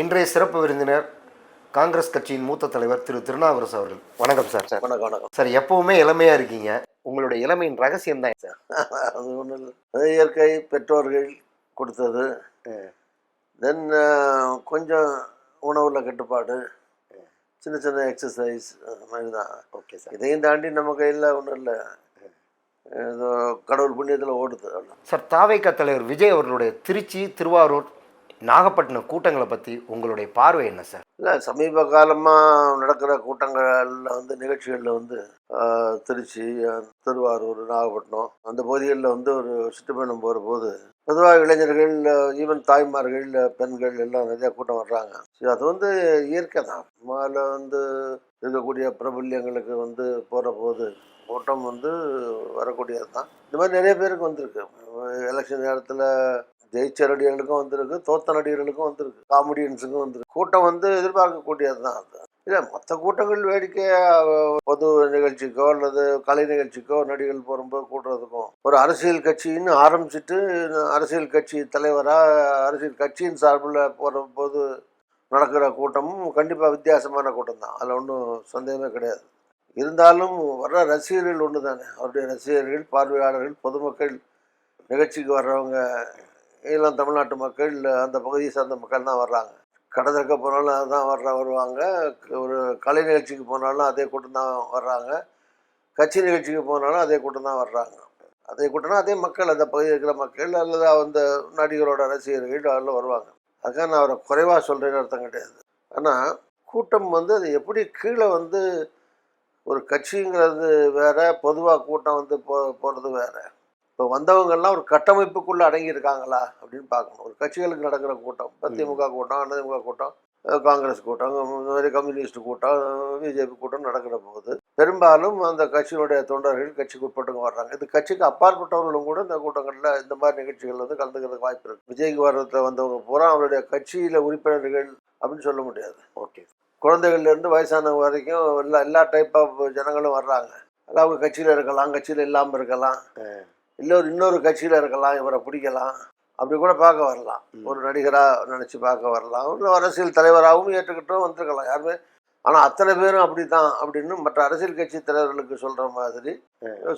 இன்றைய சிறப்பு விருந்தினர் காங்கிரஸ் கட்சியின் மூத்த தலைவர் திரு திருநாவுக்கரசு அவர்கள். வணக்கம் சார். சார் வணக்கம் வணக்கம். சார் எப்பவுமே இளமையா இருக்கீங்க. உங்களுடைய இளமையின் ரகசியம் தான். சார் அது ஒன்றும் இல்லை. இயற்கை பெற்றோர்கள் கொடுத்தது. தென் கொஞ்சம் உணவுல கட்டுப்பாடு சின்ன சின்ன எக்ஸசைஸ் அந்த மாதிரி தான். Okay sir. இதையும் தாண்டி நம்ம கையில் ஒன்றும் இல்லை. ஏதோ கடவுள் புண்ணியத்தில் ஓடுது சார் தாவைக்கா தலைவர் விஜய் அவர்களுடைய திருச்சி திருவாரூர் நாகப்பட்டினம் கூட்டங்களை பற்றி உங்களுடைய பார்வை என்ன சார்? இல்லை சமீப காலமாக நடக்கிற கூட்டங்களில் வந்து நிகழ்ச்சிகளில் வந்து திருச்சி திருவாரூர் நாகப்பட்டினம் அந்த பகுதிகளில் வந்து ஒரு சுற்றுப்பயணம் போகிற போது பொதுவாக இளைஞர்கள் ஈவன் தாய்மார்கள் பெண்கள் எல்லாம் நிறையா கூட்டம் வர்றாங்க. சரி, அது வந்து இயற்கை தான். அதில் வந்து இருக்கக்கூடிய பிரபல்யங்களுக்கு வந்து போகிற போது கூட்டம் வந்து வரக்கூடியது தான். இந்த மாதிரி நிறைய பேருக்கு வந்திருக்கு. எலெக்ஷன் நேரத்தில் ஜெயிச்ச நடிகர்களுக்கும் வந்திருக்கு தோத்த நடிகர்களுக்கும் வந்திருக்கு காமெடியன்ஸுக்கும் வந்திருக்கு. கூட்டம் வந்து எதிர்பார்க்கக்கூடியது தான் அது. இல்லை மற்ற கூட்டங்கள் வேடிக்கை பொது நிகழ்ச்சிக்கோ அல்லது கலை நிகழ்ச்சிக்கோ நடிகர்கள் போகும்போது கூட்டுறதுக்கும் ஒரு அரசியல் கட்சின்னு ஆரம்பிச்சுட்டு அரசியல் கட்சி தலைவராக அரசியல் கட்சியின் சார்பில் போகிற போது நடக்கிற கூட்டமும் கண்டிப்பாக வித்தியாசமான கூட்டம் தான். அதில் ஒன்றும் சந்தேகமே கிடையாது. இருந்தாலும் வர்ற ரசிகர்கள் ஒன்று தானே அவருடைய ரசிகர்கள் பார்வையாளர்கள் பொதுமக்கள் நிகழ்ச்சிக்கு வர்றவங்க எல்லாம் தமிழ்நாட்டு மக்கள் அந்த பகுதியை சார்ந்த மக்கள் தான் வர்றாங்க. கடை போனாலும் அதுதான் வர்ற வருவாங்க. ஒரு கலை நிகழ்ச்சிக்கு போனாலும் அதே கூட்டம் தான் வர்றாங்க. கட்சி நிகழ்ச்சிக்கு போனாலும் அதே கூட்டம் தான் வர்றாங்க. அதே கூட்டம்னா அதே மக்கள் அந்த பகுதியில் இருக்கிற மக்கள் அல்லது அந்த நடிகரோட ரசிகர்கள் அதில் வருவாங்க. அதுக்காக நான் அவரை குறைவாக சொல்கிறேன்னு அர்த்தம் கிடையாது. ஆனால் கூட்டம் வந்து அது எப்படி கீழே வந்து ஒரு கட்சிங்கிறது வேற பொதுவாக கூட்டம் வந்து போ போகிறது வேறு. இப்போ வந்தவங்கெல்லாம் ஒரு கட்டமைப்புக்குள்ளே அடங்கி இருக்காங்களா அப்படின்னு பார்க்கணும். ஒரு கட்சிகளுக்கு நடக்கிற கூட்டம் இப்போ திமுக கூட்டம் அதிமுக கூட்டம் காங்கிரஸ் கூட்டம் இந்த மாதிரி கம்யூனிஸ்ட் கூட்டம் பிஜேபி கூட்டம் நடக்கிற போது பெரும்பாலும் அந்த கட்சியினுடைய தொண்டர்கள் கட்சிக்கு உட்பட்டவங்க வர்றாங்க. இது கட்சிக்கு அப்பாற்பட்டவர்களும் கூட இந்த கூட்டங்களில் இந்த மாதிரி நிகழ்ச்சிகள் வந்து கலந்துக்கிறதுக்கு வாய்ப்பு இருக்குது விஜய்க்கு வர்றதுல வந்தவங்க பூரா அவருடைய கட்சியில் உறுப்பினர்கள் அப்படின்னு சொல்ல முடியாது. ஓகே. குழந்தைகள்லேருந்து வயசானவங்க வரைக்கும் எல்லா எல்லா டைப் ஆஃப் ஜனங்களும் வர்றாங்க. அவங்க கட்சியில் இருக்கலாம் கட்சியில் இல்லாமல் இருக்கலாம். இல்லை ஒரு இன்னொரு கட்சியில் இருக்கலாம் இவரை பிடிக்கலாம். அப்படி கூட பார்க்க வரலாம். ஒரு நடிகராக நினச்சி பார்க்க வரலாம். ஒரு அரசியல் தலைவராகவும் ஏற்றுக்கிட்டும் வந்திருக்கலாம். யாருமே ஆனால் அத்தனை பேரும் அப்படி தான் அப்படின்னு மற்ற அரசியல் கட்சி தலைவர்களுக்கு சொல்கிற மாதிரி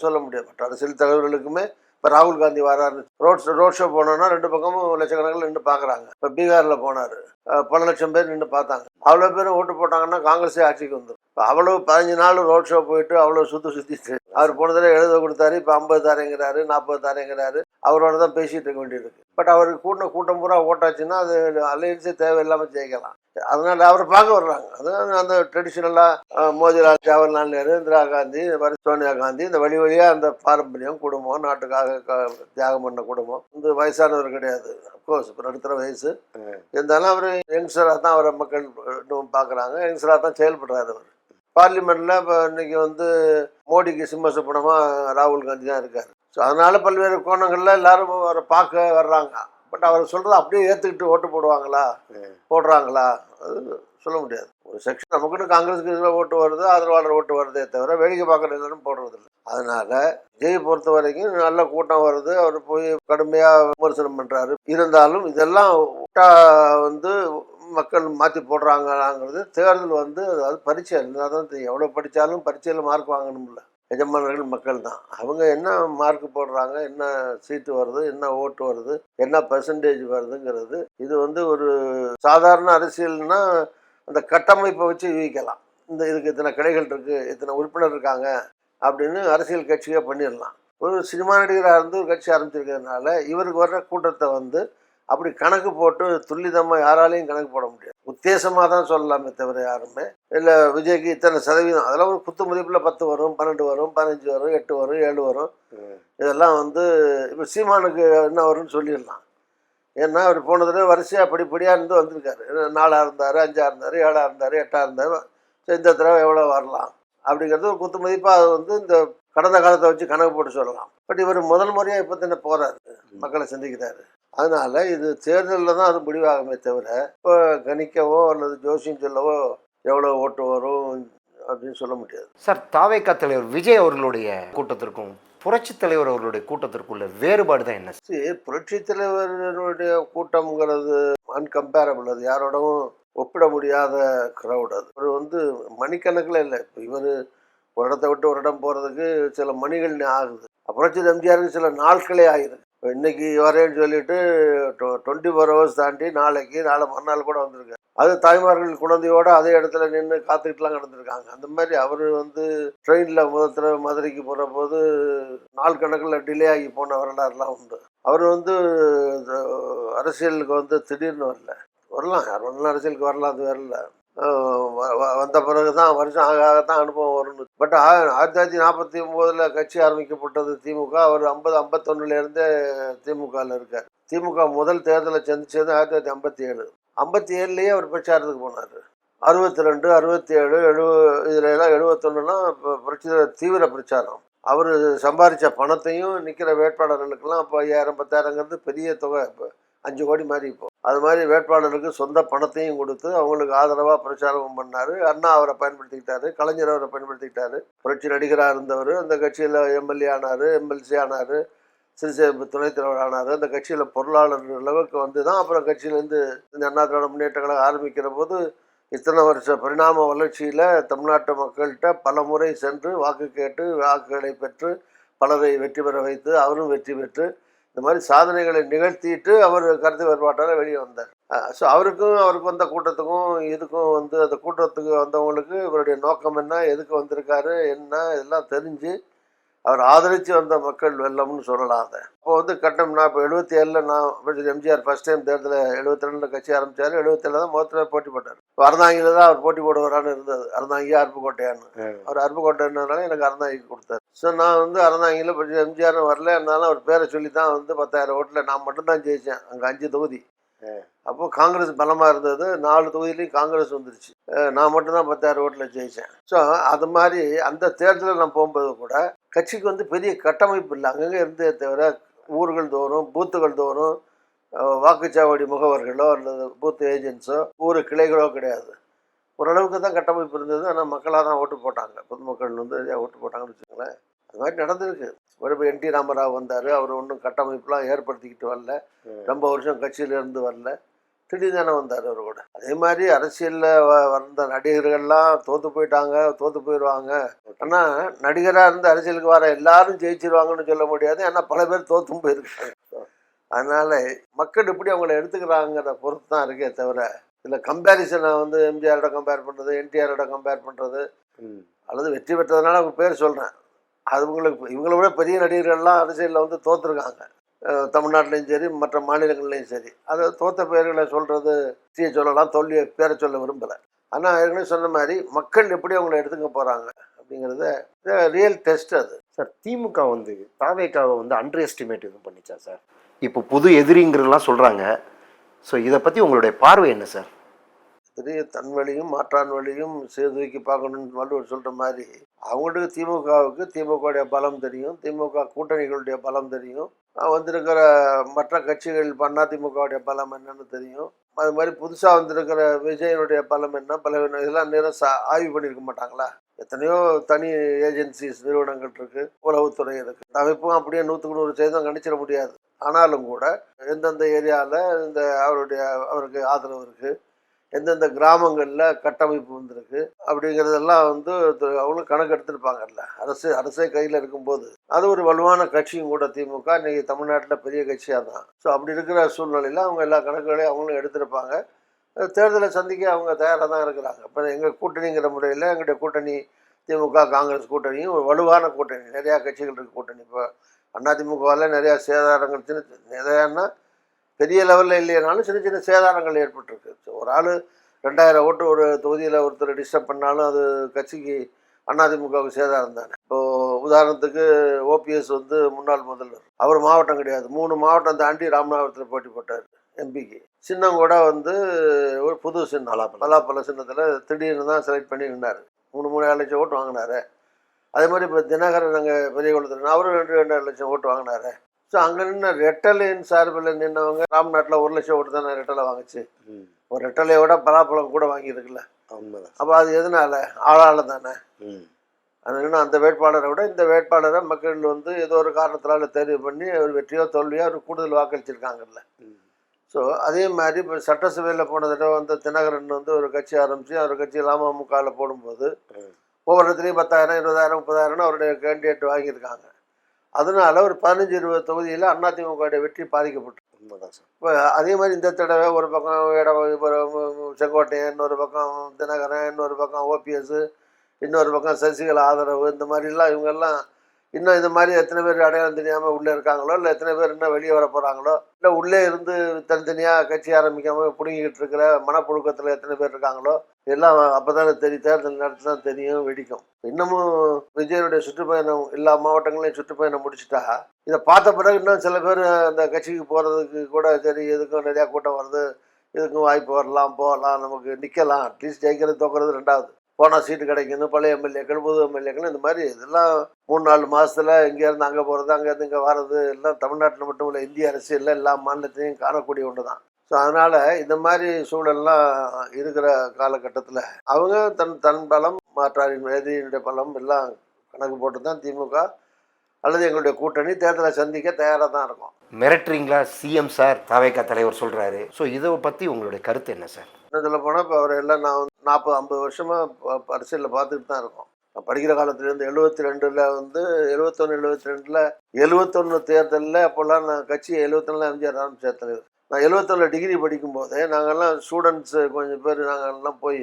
சொல்ல முடியாது. மற்ற அரசியல் தலைவர்களுக்குமே இப்போ ராகுல் காந்தி வராரு ரோட் ரோட் ஷோ போனோன்னா ரெண்டு பக்கமும் லட்சக்கணக்கில் நின்று பார்க்குறாங்க. இப்போ பீகாரில் போனார். பல லட்சம் பேர் நின்று பார்த்தாங்க. அவ்வளோ பேரும் ஓட்டு போட்டாங்கன்னா காங்கிரஸே ஆட்சிக்கு வந்துடும் இப்போ அவ்வளோ பதினஞ்சு நாள் ரோட் ஷோ போயிட்டு அவ்வளோ சுற்றி சுற்றிட்டு அவர் போன தடவை எழுத கொடுத்தாரு இப்போ ஐம்பது தாரேங்கிறாரு நாற்பது தாரேங்கிறாரு. அவரோட தான் பேசிகிட்டு இருக்க வேண்டியிருக்கு. பட் அவருக்கு கூட்டின கூட்டம் பூரா ஓட்டாச்சுன்னா அது அலையன்ஸே தேவையில்லாமல் ஜெயிக்கலாம். அதனால அவரை பார்க்க வர்றாங்க. அது அந்த ட்ரெடிஷ்னலாக மோதிலால் ஜவஹர்லால் நேரு இந்திரா காந்தி இந்த மாதிரி சோனியா காந்தி இந்த வழி வழியாக அந்த பாரம்பரியம் குடும்பம் நாட்டுக்காக தியாகம் பண்ண குடும்பம். இந்த வயசானவர் கிடையாது. அப்கோர்ஸ் இப்போ நடுத்தர வயசு. இருந்தாலும் அவர் யங்ஸ்டராக தான் அவரை மக்கள் பார்க்குறாங்க. யங்ஸ்டராக தான் செயல்படுறாரு அவர். பார்லிமெண்ட்டில் இப்போ இன்னைக்கு வந்து மோடிக்கு சிம்மசப்பனமாக ராகுல் காந்தி தான் இருக்கார். ஸோ அதனால் பல்வேறு கோணங்களில் எல்லாரும் அவரை பார்க்க வர்றாங்க. பட் அவர் சொல்கிறத அப்படியே ஏற்றுக்கிட்டு ஓட்டு போடுவாங்களா? போடுறாங்களா? அது சொல்ல முடியாது. ஒரு செக்ஷன் நமக்குன்னு காங்கிரஸுக்கு இதில் ஓட்டு வருது ஆதரவாளர் ஓட்டு வருதே தவிர வேடிக்கை பார்க்குற எல்லாரும் போடுறதில்ல அதனால விஜய் பொறுத்த வரைக்கும் நல்ல கூட்டம் வருது. அவர் போய் கடுமையாக விமர்சனம் பண்ணுறாரு இருந்தாலும் இதெல்லாம் விட்டா வந்து மக்கள் மாற்றி போடுறாங்களாங்கிறது தேர்தல் வந்து அதாவது பரீட்சை இருந்தால் தான் தெரியும். எவ்வளோ படித்தாலும் பரீட்சையில் மார்க் வாங்கணும்ல எஜமானர்கள் மக்கள் தான். அவங்க என்ன மார்க் போடுறாங்க என்ன சீட்டு வருது என்ன ஓட்டு வருது என்ன பெர்சன்டேஜ் வருதுங்கிறது இது வந்து ஒரு சாதாரண அரசியல்னா அந்த கட்டமைப்பை வச்சு யூகிக்கலாம். இந்த இதுக்கு இத்தனை கடைகள் இருக்குது இத்தனை உறுப்பினர் இருக்காங்க அப்படின்னு அரசியல் கட்சியாக பண்ணிடலாம். ஒரு சினிமா நடிகராக இருந்து ஒரு கட்சி ஆரம்பிச்சிருக்கிறதுனால இவருக்கு வர்ற கூட்டத்தை வந்து அப்படி கணக்கு போட்டு துல்லிதமாக யாராலையும் கணக்கு போட முடியாது. உத்தேசமாக தான் சொல்லலாமே தவிர யாருமே. இல்லை விஜய்க்கு இத்தனை சதவீதம் அதெல்லாம் ஒரு குத்து மதிப்பில் பத்து வரும் பன்னெண்டு வரும் பதினஞ்சு வரும் எட்டு வரும் ஏழு வரும். இதெல்லாம் வந்து இப்போ சீமானுக்கு என்ன வரும்னு சொல்லிடலாம். ஏன்னா அவர் போன தடவை வரிசையாக படிப்படியாக இருந்து வந்திருக்காரு. நாலாக இருந்தார் அஞ்சாக இருந்தார் ஏழாக இருந்தார் எட்டாக இருந்தார். இந்த தடவை எவ்வளோ வரலாம்? அப்படிங்கிறது ஒரு குத்து மதிப்பாக அது வந்து இந்த கடந்த காலத்தை வச்சு கணக்கு போட்டு சொல்லலாம். பட் இவர் முதல் முறையாக இப்போ தானே போகிறாரு மக்களை சந்திக்கிறாரு. அதனால இது தேர்தலில் தான் அது முடிவாகுமே தவிர இப்போ கணிக்கவோ அல்லது ஜோசியம் சொல்லவோ எவ்வளோ ஓட்டு வரும் அப்படின்னு சொல்ல முடியாது. சார் தாவேக்கா தலைவர் விஜய் அவர்களுடைய கூட்டத்திற்கும் புரட்சி தலைவர் அவர்களுடைய கூட்டத்திற்குள்ள வேறுபாடு தான் என்ன? புரட்சி தலைவருடைய கூட்டம்ங்கிறது அன்கம்பேரபிள் அது யாரோடவும் ஒப்பிட முடியாத க்ரௌட் அது. அவர் வந்து மணிக்கணக்கில் இல்லை. இப்போ இவர் ஒரு இடத்த விட்டு ஒரு இடம் போகிறதுக்கு சில மணிகள் ஆகுது. புரட்சி எம்ஜிஆருக்கு சில நாட்களே ஆகிருக்கு இப்போ இன்னைக்கு வரேன்னு சொல்லிட்டு டுவெண்ட்டி ஃபோர் ஹவர்ஸ் தாண்டி நாளைக்கு நாளை மறுநாள் கூட வந்திருக்காரு. அது தாய்மார்கள் குழந்தையோட அதே இடத்துல நின்று காத்துக்கிட்டுலாம் கிடந்திருக்காங்க. அந்த மாதிரி அவர் வந்து ட்ரெயினில் முதல் மதுரைக்கு போகிற போது நாள் கணக்கில் டிலே ஆகி போன வரலாறுலாம் உண்டு. அவர் வந்து அரசியலுக்கு வந்து திடீர்னு வரல. வரலாம். யார் வேணாலும் அரசியலுக்கு வரலாம். அது வரல. வ- வ- வந்த பிறகு தான் வருஷம் ஆக ஆக தான் அனுபவம் வரும்னு. பட் ஆயிரத்தி தொள்ளாயிரத்தி நாற்பத்தி ஒம்போதில் கட்சி ஆரம்பிக்கப்பட்டது திமுக. அவர் ஐம்பது ஐம்பத்தொன்னுலேருந்தே திமுகவில் இருக்கார். திமுக முதல் தேர்தலை சந்திச்சது ஆயிரத்தி தொள்ளாயிரத்தி ஐம்பத்தி ஏழு ஐம்பத்தி ஏழுலேயே அவர் பிரச்சாரத்துக்கு போனார். அறுபத்தி ரெண்டு அறுபத்தி ஏழு எழுவ இதில் எல்லாம் எழுபத்தொன்னுலாம் இப்போ தீவிர பிரச்சாரம். அவர் சம்பாதிச்ச பணத்தையும் நிற்கிற வேட்பாளர்களுக்கெல்லாம் இப்போ ஐயாயிரம் பத்தாயிரங்கிறது பெரிய தொகை. இப்போ அஞ்சு கோடி மாதிரி இப்போ. அது மாதிரி வேட்பாளருக்கு சொந்த பணத்தையும் கொடுத்து அவங்களுக்கு ஆதரவாக பிரச்சாரம் பண்ணார். அண்ணா அவரை பயன்படுத்திக்கிட்டாரு கலைஞர் அவரை பயன்படுத்திக்கிட்டாரு. புரட்சி நடிகராக இருந்தவர் அந்த கட்சியில் எம்எல்ஏ ஆனார் எம்எல்சி ஆனார் சிறுசேமிப்பு துணைத் தலைவர் ஆனார். அந்த கட்சியில் பொருளாளர் அளவுக்கு வந்து தான் அப்புறம் கட்சியிலேருந்து இந்த அண்ணா திராவிட முன்னேற்ற கழகம் ஆரம்பிக்கிற போது இத்தனை வருஷ பரிணாம வளர்ச்சியில் தமிழ்நாட்டு மக்கள்கிட்ட பல முறை சென்று வாக்கு கேட்டு வாக்குகளை பெற்று பலரை வெற்றி பெற வைத்து அவரும் வெற்றி பெற்று இந்த மாதிரி சாதனைகளை நிகழ்த்திட்டு அவர் கருத்து வேறுபாட்டால் வெளியே வந்தார். ஸோ அவருக்கும் அவருக்கு வந்த கூட்டத்துக்கும் இதுக்கும் வந்து அந்த கூட்டத்துக்கு வந்தவங்களுக்கு இவருடைய நோக்கம் என்ன எதுக்கு வந்திருக்காரு என்ன இதெல்லாம் தெரிஞ்சு அவர் ஆதரித்து வந்த மக்கள் வெள்ளம்னு சொல்லலாம் அதை. அப்போ வந்து கட்டம்னா இப்போ எழுபத்தி ஏழில் நான் எம்ஜிஆர் ஃபர்ஸ்ட் டைம் தேர்தலில் எழுபத்தி ரெண்டில் கட்சி ஆரம்பித்தார் எழுபத்தேழில் தான் முதல்ல போட்டி போட்டார். இப்போ அறந்தாங்கியில் தான் அவர் போட்டி போடுவாரான்னு இருந்தது. அறந்தாங்கி அருப்புக்கோட்டையான்னு அவர் அருப்புக்கோட்டைனால எனக்கு அறந்தாங்கி கொடுத்தாரு. ஸோ நான் வந்து அறந்தாங்கியில் இப்போ எம்ஜிஆர் வரல. இருந்தாலும் அவர் பேரை சொல்லி தான் வந்து பத்தாயிரம் ஓட்டில் நான் மட்டும்தான் ஜெயித்தேன் அங்கே அஞ்சு தொகுதி. அப்போ காங்கிரஸ் பலமாக இருந்தது. நாலு தொகுதியிலையும் காங்கிரஸ் வந்துருச்சு. நான் மட்டும்தான் பத்தாயிரம் ஓட்டில் ஜெயித்தேன் ஸோ அது மாதிரி அந்த தேர்தலில் நான் போகும்போது கூட கட்சிக்கு வந்து பெரிய கட்டமைப்பு இல்லை. அங்கங்கே இருந்தே தவிர ஊர்கள் தோறும் பூத்துகள் தோறும் வாக்குச்சாவடி முகவர்களோ அல்லது பூத் ஏஜென்ட்ஸோ ஊர் கிளைகளோ கிடையாது. ஓரளவுக்கு தான் கட்டமைப்பு இருந்தது. ஆனால் மக்களாக தான் ஓட்டு போட்டாங்க. பொதுமக்கள் வந்து ஓட்டு போட்டாங்கன்னு வச்சுக்கோங்களேன். அது மாதிரி நடந்திருக்கு. ஒரு இப்போ என் டி ராமராவ் வந்தார். அவர் ஒன்றும் கட்டமைப்புலாம் ஏற்படுத்திக்கிட்டு வரல. ரொம்ப வருஷம் கட்சியில இருந்து வரல. திடீர்னு தானே வந்தார் அவர் கூட. அதே மாதிரி அரசியலில் வந்த நடிகர்கள்லாம் தோற்று போயிட்டாங்க தோற்று போயிடுவாங்க ஆனால் நடிகராக இருந்து அரசியலுக்கு வர எல்லாரும் ஜெயிச்சிருவாங்கன்னு சொல்ல முடியாது. ஏன்னா பல பேர் தோற்றும் போயிருக்காங்க. அதனால மக்கள் எப்படி அவங்கள எடுத்துக்கிறாங்கிற பொறுத்து தான் இருக்கே தவிர இதில் கம்பேரிசனை வந்து எம்ஜிஆரோட கம்பேர் பண்ணுறது என்டிஆரோட கம்பேர் பண்ணுறது அல்லது வெற்றி பெற்றதுனால அவங்க பேர் சொல்கிறேன் அது உங்களுக்கு இவங்கள விட பெரிய நடிகர்கள்லாம் அரசியலில் வந்து தோற்றுருக்காங்க தமிழ்நாட்டிலையும் சரி மற்ற மாநிலங்கள்லையும் சரி. அது தோத்த பெயர்களை சொல்கிறது தீய சொல்லலாம் தோல்வியை பேரை சொல்ல விரும்பலை. ஆனால் ஏற்கனவே சொன்ன மாதிரி மக்கள் எப்படி அவங்கள எடுத்துக்க போகிறாங்க அப்படிங்கிறத ரியல் டெஸ்ட் அது. சார் திமுக வந்து தாவேக்காவை வந்து அண்டர் எஸ்டிமேட் எதுவும் பண்ணிச்சா சார்? இப்போ புது எதிரிங்கிறதெல்லாம் சொல்கிறாங்க ஸோ இதை பற்றி உங்களுடைய பார்வை என்ன சார்? பெரிய தன் வழியும் மாற்றான் வழியும் சீர்தூக்கி பார்க்கணும்னு வள்ளுவர் சொல்கிற மாதிரி அவங்களுக்கு திமுகவுக்கு திமுகவுடைய பலம் தெரியும் திமுக கூட்டணிகளுடைய பலம் தெரியும். வந்திருக்கிற மற்ற கட்சிகள் பண்ணா திமுகவுடைய பலம் என்னன்னு தெரியும். அது மாதிரி புதுசாக வந்திருக்கிற விஜயனுடைய பலம் என்ன பலவீனம் இதெல்லாம் நேரம் சா ஆய்வு பண்ணியிருக்க மாட்டாங்களா? எத்தனையோ தனி ஏஜென்சிஸ் நிறுவனங்கள் இருக்கு உளவுத்துறை இருக்கு. அமைப்பும் அப்படியே நூற்றுக்கு நூறு சதவீதம் கணிச்சிட முடியாது. ஆனாலும் கூட எந்தெந்த ஏரியாவில் இந்த அவருடைய அவருக்கு ஆதரவு இருக்குது எந்தெந்த கிராமங்களில் கட்டமைப்பு வந்திருக்கு அப்படிங்கிறதெல்லாம் வந்து அவங்களும் கணக்கு எடுத்திருப்பாங்கல்ல. அரசு அரசே கையில் இருக்கும்போது. அது ஒரு வலுவான கட்சியும் கூட திமுக இன்றைக்கி தமிழ்நாட்டில் பெரிய கட்சியாக தான். ஸோ அப்படி இருக்கிற சூழ்நிலையில் அவங்க எல்லா கணக்குகளையும் அவங்களும் எடுத்திருப்பாங்க. தேர்தலை சந்திக்க அவங்க தயாராக தான் இருக்கிறாங்க. இப்போ எங்கள் கூட்டணிங்கிற முறையில் எங்களுடைய கூட்டணி திமுக காங்கிரஸ் கூட்டணியும் ஒரு வலுவான கூட்டணி. நிறையா கட்சிகள் இருக்குது கூட்டணி. இப்போ அதிமுகவில் நிறையா சேதாரங்கள் சின்ன நிறையான்னா பெரிய லெவலில் இல்லைனாலும் சின்ன சின்ன சேதாரங்கள் ஏற்பட்டிருக்கு. ஒரு ஆள் ரெண்டாயிரம் ஓட்டு ஒரு தொகுதியில் ஒருத்தர் டிஸ்டர்ப் பண்ணாலும் அது கட்சிக்கு அதிமுகவுக்கு சேதாரம் தானே. இப்போது உதாரணத்துக்கு ஓபிஎஸ் வந்து முன்னாள் முதல்வர். அவர் மாவட்டம் கிடையாது. மூணு மாவட்டம் தாண்டி ராமநாதபுரத்தில் போட்டி போட்டார் எம்பிக்கு. சின்னம் கூட வந்து ஒரு புது சின்னம் பலாப்பழ சின்னத்தில் திடீர்னு தான் செலக்ட் பண்ணி மூணு மூணு லட்சம் ஓட்டு வாங்கினாரு. அதே மாதிரி இப்போ தினகரன் நாங்கள் பெரிய குளத்தில் அவரும் ரெண்டு ரெண்டு லட்சம் ஓட்டு வாங்கினாரு. ஸோ அங்கே நின்ன ரெட்டலையின் சார்பில் நின்னவங்க ராம்நாட்டில் ஒரு லட்சம் ஓட்டு தானே ரெட்டலை வாங்குச்சு. ஒரு ரெட்டலையோட பலாப்பழம் கூட வாங்கியிருக்குல்ல அப்போ அது எதனால? ஆளால தானே. ம். அதனால அந்த வேட்பாளரை விட இந்த வேட்பாளரை மக்கள் வந்து ஏதோ ஒரு காரணத்தினால தேர்வு பண்ணி அவர் வெற்றியோ தோல்வியோ அவர் கூடுதல் வாக்களிச்சிருக்காங்கல்ல. ஸோ அதே மாதிரி இப்போ சட்டசபையில் போன தடவை வந்து தினகரன் வந்து ஒரு கட்சி ஆரம்பித்து அவர் கட்சி அமமுகவில் போடும்போது ம். ஒவ்வொரு இடத்துலையும் பத்தாயிரம் இருபதாயிரம் முப்பதாயிரம்னு அவருடைய கேண்டிடேட் வாங்கியிருக்காங்க. அதனால ஒரு பதினஞ்சு இருபது தொகுதியில் அதிமுகவுடைய வெற்றி பாதிக்கப்பட்டு இப்போ அதே மாதிரி இந்த தடவை ஒரு பக்கம் இட செங்கோட்டையன் இன்னொரு பக்கம் தினகரன் இன்னொரு பக்கம் ஓபிஎஸ் இன்னொரு பக்கம் சசிகலா ஆதரவு இந்த மாதிரிலாம் இவங்கெல்லாம் இன்னும் இந்த மாதிரி எத்தனை பேர் அடையாளம் தெரியாமல் உள்ளே இருக்காங்களோ இல்லை எத்தனை பேர் இன்னும் வெளியே வர போகிறாங்களோ இல்லை உள்ளே இருந்து தனித்தனியாக கட்சி ஆரம்பிக்காமல் பிடுங்கிக்கிட்டு இருக்கிற மனப்புழுக்கத்தில் எத்தனை பேர் இருக்காங்களோ எல்லாம் அப்போ தானே தெரியும் தேர்தல் நடத்தி தான் தெரியும் வெடிக்கும். இன்னமும் விஜயனுடைய சுற்றுப்பயணம் எல்லா மாவட்டங்களையும் சுற்றுப்பயணம் முடிச்சுட்டா இதை பார்த்த பிறகு இன்னும் சில பேர் அந்த கட்சிக்கு போகிறதுக்கு கூட சரி எதுக்கும் நிறையா கூட்டம் வருது இதுக்கும் வாய்ப்பு வரலாம் போகலாம் நமக்கு நிற்கலாம். அட்லீஸ்ட் ஜெயிக்கிறது தோக்கிறது ரெண்டாவது. போனால் சீட்டு கிடைக்கணும் பழைய எம்எல்ஏக்கள் புது எம்எல்ஏக்கள் இந்த மாதிரி இதெல்லாம் மூணு நாலு மாதத்தில் இங்கேருந்து அங்கே போகிறது அங்கேருந்து இங்கே வர்றது எல்லாம் தமிழ்நாட்டில் மட்டும் இல்லை இந்திய அரசியலில் எல்லா மாநிலத்திலையும் காணக்கூடிய ஒன்று தான் ஸோ அதனால் இந்த மாதிரி சூழல்லாம் இருக்கிற காலகட்டத்தில் அவங்க தன் தன் பலம் மாற்றாரின் எதிரியினுடைய பலம் எல்லாம் கணக்கு போட்டு தான் திமுக அல்லது எங்களுடைய கூட்டணி தேர்தலை சந்திக்க தயாராக தான் இருக்கும். மிரட்டுறீங்களா? சிஎம் சார் தாவேக்கா தலைவர் சொல்றாரு. ஸோ இதை பத்தி உங்களுடைய கருத்து என்ன சார்? சொல்ல போனால் இப்போ அவரை எல்லாம் நான் வந்து நாற்பது ஐம்பது வருஷமாக அரசியலில் பார்த்துட்டு தான் இருக்கோம். நான் படிக்கிற காலத்துலேருந்து எழுபத்தி ரெண்டில் வந்து எழுபத்தொன்று எழுபத்தி ரெண்டில் எழுபத்தொன்று தேர்தலில் அப்போல்லாம் நான் கட்சி எழுபத்தொன்னில் எம்ஜிஆர் ஆரம்பிச்சார் தலைவர். நான் எழுபத்தொன்னில் டிகிரி படிக்கும்போதே நாங்கள்லாம் ஸ்டூடெண்ட்ஸு கொஞ்சம் பேர் நாங்கள்லாம் போய்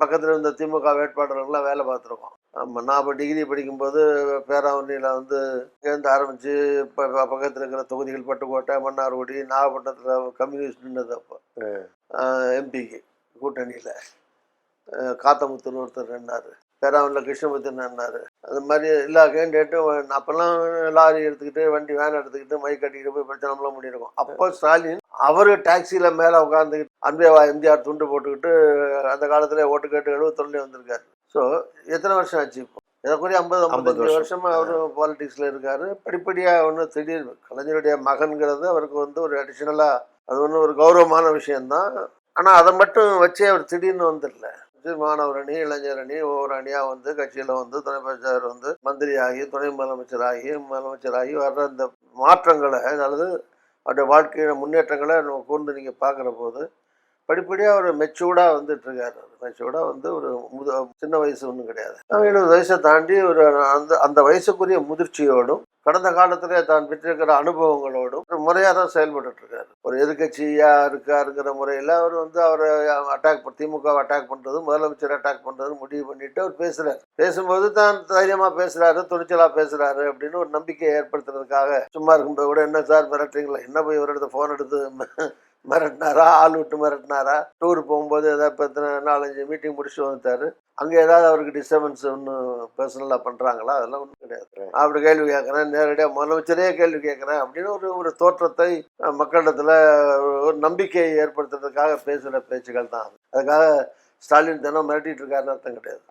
பக்கத்தில் இருந்த திமுக வேட்பாளர்கள்லாம் வேலை பார்த்துருக்கோம். ஆமாம் நான் இப்போ டிகிரி படிக்கும்போது பேராவணியில் வந்து இங்கேருந்து ஆரம்பித்து இப்போ பக்கத்தில் இருக்கிற தொகுதிகள் பட்டுக்கோட்டை மன்னார்குடி நாகப்பட்டினத்தில் கம்யூனிஸ்ட் நின்றது அப்போ. எம்பிக்கு கூட்டணியில். காத்தமுத்துன்னு ஒருத்தர் நின்னார். பேராவணியில் கிருஷ்ணமூர்த்தி நின்னார். அது மாதிரி எல்லா கேண்டேட்டும் அப்போல்லாம் லாரி எடுத்துக்கிட்டு வண்டி வேன் எடுத்துக்கிட்டு மைக் கட்டிக்கிட்டு போய் பிரச்சனைலாம் பண்ணியிருக்கோம் அப்போ ஸ்டாலின் அவர் டாக்ஸியில் மேலே உட்காந்துக்கிட்டு அன்பேவா எம்ஜிஆர் துண்டு போட்டுக்கிட்டு அந்த காலத்தில் ஓட்டு கேட்டு எழுபத்தொன்னுலேயே வந்திருக்காரு. ஸோ எத்தனை வருஷம் ஆச்சு இப்போ? எனக்குரிய ஐம்பது ஐம்பத்தஞ்சு வருஷம். வருஷமா அவரும் பாலிடிக்ஸில் இருக்காரு. படிப்படியாக ஒன்று திடீர் கலைஞருடைய மகன்கிறது அவருக்கு வந்து ஒரு அடிஷ்னலாக அது ஒன்றும் ஒரு கௌரவமான விஷயம்தான். ஆனால் அதை மட்டும் வச்சே அவர் திடீர்னு வந்துடல வச்சு மாணவர் அணி இளைஞர் அணி ஒவ்வொரு அணியாக வந்து கட்சியில் வந்து துணை அமைச்சர் வந்து மந்திரியாகி துணை முதலமைச்சராகி முதலமைச்சராகி வர்ற இந்த மாற்றங்களை அல்லது அவருடைய வாழ்க்கையில முன்னேற்றங்களை நம்ம கூர்ந்து நீங்கள் பார்க்குற போது படிப்படியாக அவர் மெச்சூர்டாக வந்துட்டு இருக்காரு மெச்சூர்டாக வந்து ஒரு முத சின்ன வயசு ஒன்றும் கிடையாது. எழுபது வயசை தாண்டி ஒரு அந்த அந்த வயசுக்குரிய முதிர்ச்சியோடும் கடந்த காலத்திலே தான் பெற்றிருக்கிற அனுபவங்களோடும் ஒரு முறையாக தான் செயல்பட்டு இருக்காரு ஒரு எதிர்கட்சியா இருக்காருங்கிற முறையில் அவர் வந்து அவரை அட்டாக் திமுக அட்டாக் பண்ணுறது முதலமைச்சர் அட்டாக் பண்ணுறது முடிவு பண்ணிட்டு அவர் பேசுறாரு. பேசும்போது தான் தைரியமாக பேசுறாரு துணிச்சலாக பேசுறாரு அப்படின்னு ஒரு நம்பிக்கையை ஏற்படுத்துறதுக்காக சும்மா இருக்கும்போது கூட என்ன சார் மிரட்டுறீங்களா? என்ன போய் ஒரு இடத்த ஃபோன் எடுத்து மிரட்டினாரா? ஆள் விட்டு மிரட்டினாரா? டூர் போகும்போது ஏதாவது பத்தனை நாலஞ்சு மீட்டிங் முடிச்சுட்டு வந்துட்டாரு. அங்கே ஏதாவது அவருக்கு டிஸ்டர்பன்ஸ் ஒன்றும் பர்சனலாக பண்ணுறாங்களா அதெல்லாம் ஒன்றும் கிடையாது. அப்படி கேள்வி கேட்குறேன் நேரடியாக முதலமைச்சரே கேள்வி கேட்குறேன் அப்படின்னு ஒரு ஒரு தோற்றத்தை மக்களிடத்தில் ஒரு நம்பிக்கையை ஏற்படுத்துறதுக்காக பேசுகிற பேச்சுகள் தான். அதுக்காக ஸ்டாலின் தினம் மிரட்டிட்டு இருக்காருன்னு அர்த்தம் கிடையாது.